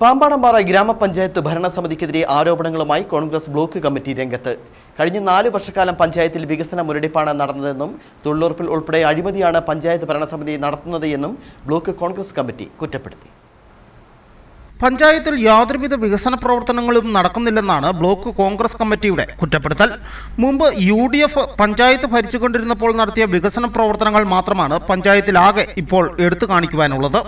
പാമ്പാടമ്പാറ ഗ്രാമപഞ്ചായത്ത് ഭരണസമിതിക്കെതിരെ ആരോപണങ്ങളുമായി കോൺഗ്രസ് ബ്ലോക്ക് കമ്മിറ്റി രംഗത്ത്. കഴിഞ്ഞ നാല് വർഷക്കാലം പഞ്ചായത്തിൽ വികസന മുരടിപ്പാണ് നടന്നതെന്നും തൊഴിലുറപ്പിൽ ഉൾപ്പെടെ അഴിമതിയാണ് പഞ്ചായത്ത് ഭരണസമിതി നടത്തുന്നത് എന്നും ബ്ലോക്ക് കോൺഗ്രസ് കമ്മിറ്റി കുറ്റപ്പെടുത്തി. പഞ്ചായത്തിൽ യാതൊരുവിധ വികസന പ്രവർത്തനങ്ങളും നടക്കുന്നില്ലെന്നാണ് ബ്ലോക്ക് കോൺഗ്രസ് കമ്മിറ്റിയുടെ കുറ്റപ്പെടുത്തൽ. മുമ്പ് യു ഡി എഫ് പഞ്ചായത്ത് ഭരിച്ചുകൊണ്ടിരുന്നപ്പോൾ നടത്തിയ വികസന പ്രവർത്തനങ്ങൾ മാത്രമാണ് പഞ്ചായത്തിലാകെ ഇപ്പോൾ എടുത്തു കാണിക്കുവാനുള്ളത്.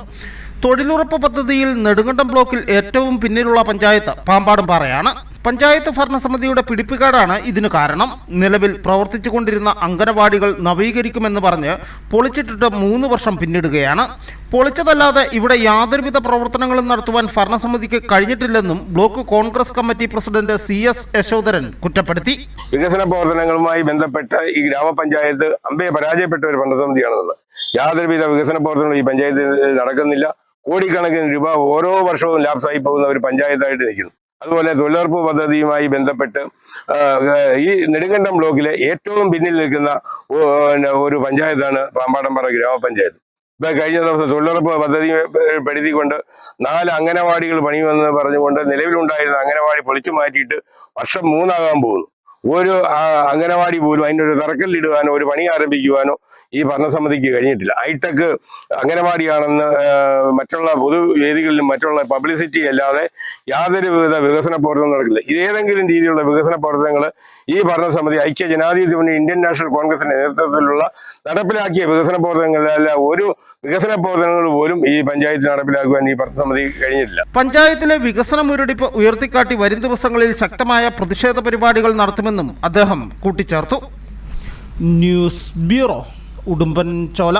തൊഴിലുറപ്പ് പദ്ധതിയിൽ നെടുങ്കണ്ടം ബ്ലോക്കിൽ ഏറ്റവും പിന്നിലുള്ള പഞ്ചായത്ത് പാമ്പാടും പാറയാണ് പഞ്ചായത്ത് ഭരണസമിതിയുടെ പിടിപ്പുകേടാണ് ഇതിനു കാരണം. നിലവിൽ പ്രവർത്തിച്ചുകൊണ്ടിരുന്ന അംഗനവാടികൾ നവീകരിക്കുമെന്ന് പറഞ്ഞ് പൊളിച്ചിട്ടിട്ട് മൂന്ന് വർഷം പിന്നിടുകയാണ്. പൊളിച്ചതല്ലാതെ ഇവിടെ യാതൊരുവിധ പ്രവർത്തനങ്ങളും നടത്തുവാൻ ഭരണസമിതിക്ക് കഴിഞ്ഞിട്ടില്ലെന്നും block Congress committee president C S Yashodharan കുറ്റപ്പെടുത്തി. വികസന പ്രവർത്തനങ്ങളുമായി ബന്ധപ്പെട്ട് ഈ ഗ്രാമപഞ്ചായത്ത് അമ്പയെ പരാജയപ്പെട്ട ഒരു ഭരണസമിതിയാണെന്നുള്ളത് യാതൊരുവിധ വികസന പ്രവർത്തനങ്ങളും ഈ പഞ്ചായത്തിൽ നടക്കുന്നില്ല. കോടിക്കണക്കിന് രൂപ ഓരോ വർഷവും ലാപ്സായി പോകുന്ന ഒരു പഞ്ചായത്തായിട്ട് നിൽക്കുന്നു. അതുപോലെ തൊഴിലുറപ്പ് പദ്ധതിയുമായി ബന്ധപ്പെട്ട് ഈ നെടുങ്കണ്ടം ബ്ലോക്കിലെ ഏറ്റവും പിന്നിൽ നിൽക്കുന്ന ഒരു പഞ്ചായത്താണ് പാമ്പാടംപാറ ഗ്രാമപഞ്ചായത്ത്. ഇപ്പൊ കഴിഞ്ഞ ദിവസം തൊഴിലുറപ്പ് പദ്ധതി പെടുത്തിക്കൊണ്ട് നാല് അംഗനവാടികൾ പണിയുമെന്ന് പറഞ്ഞുകൊണ്ട് നിലവിലുണ്ടായിരുന്ന അംഗനവാടി പൊളിച്ചു മാറ്റിയിട്ട് വർഷം മൂന്നാകാൻ പോകുന്നു. ഒരു അംഗനവാടി പോലും അതിന്റെ ഒരു തറക്കല്ലിടുവാനോ ഒരു പണി ആരംഭിക്കുവാനോ ഈ ഭരണസമിതിക്ക് കഴിഞ്ഞിട്ടില്ല. ഹൈടെക് അംഗനവാടിയാണെന്ന് മറ്റുള്ള പൊതുവേദികളിലും മറ്റുള്ള പബ്ലിസിറ്റി അല്ലാതെ യാതൊരു വിധ വികസന പ്രവർത്തനം നടക്കില്ല. ഇതേതെങ്കിലും രീതിയിലുള്ള വികസന പ്രവർത്തനങ്ങൾ ഈ ഭരണസമിതി ഐക്യ ജനാധിപത്യ മുന്നണി ഇന്ത്യൻ നാഷണൽ കോൺഗ്രസിന്റെ നേതൃത്വത്തിലുള്ള നടപ്പിലാക്കിയ വികസന പ്രവർത്തനങ്ങളല്ല ഒരു വികസന പ്രവർത്തനങ്ങൾ പോലും ഈ പഞ്ചായത്തിൽ നടപ്പിലാക്കുവാൻ ഈ ഭരണസമിതി കഴിഞ്ഞിട്ടില്ല. പഞ്ചായത്തിലെ വികസന മുരടിപ്പ് ഉയർത്തിക്കാട്ടി വരും ദിവസങ്ങളിൽ ശക്തമായ പ്രതിഷേധ പരിപാടികൾ നടത്തുമെന്നും അദ്ദേഹം കൂട്ടിച്ചേർത്തു. ന്യൂസ് ബ്യൂറോ ഉടുമ്പൻ ചോല